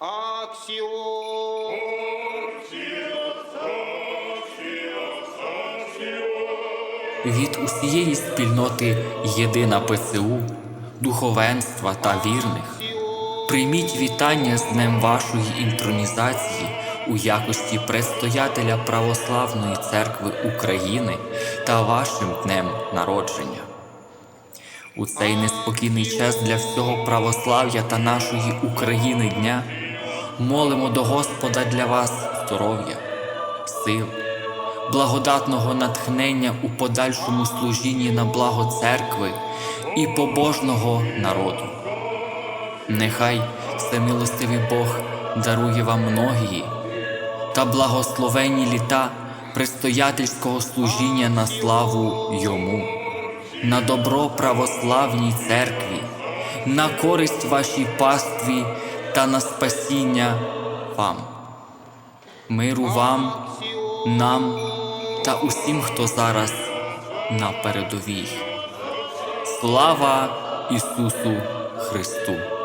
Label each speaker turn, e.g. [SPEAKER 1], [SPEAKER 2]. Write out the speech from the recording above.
[SPEAKER 1] Аксіо.
[SPEAKER 2] від усієї спільноти єдина ПЦУ, духовенства та вірних. Прийміть вітання з днем вашої інтронізації у якості предстоятеля Православної церкви України та вашим днем народження. У цей неспокійний час для всього православ'я та нашої України дня молимо до Господа для вас здоров'я, сил, благодатного натхнення у подальшому служінні на благо церкви і побожного народу. Нехай всемилостивий Бог дарує вам многії та благословенні літа предстоятельського служіння на славу Йому, на добро православній церкві, на користь вашій пастві та на спасіння вам. Миру вам, нам та усім, хто зараз на передовій. Слава Ісусу Христу!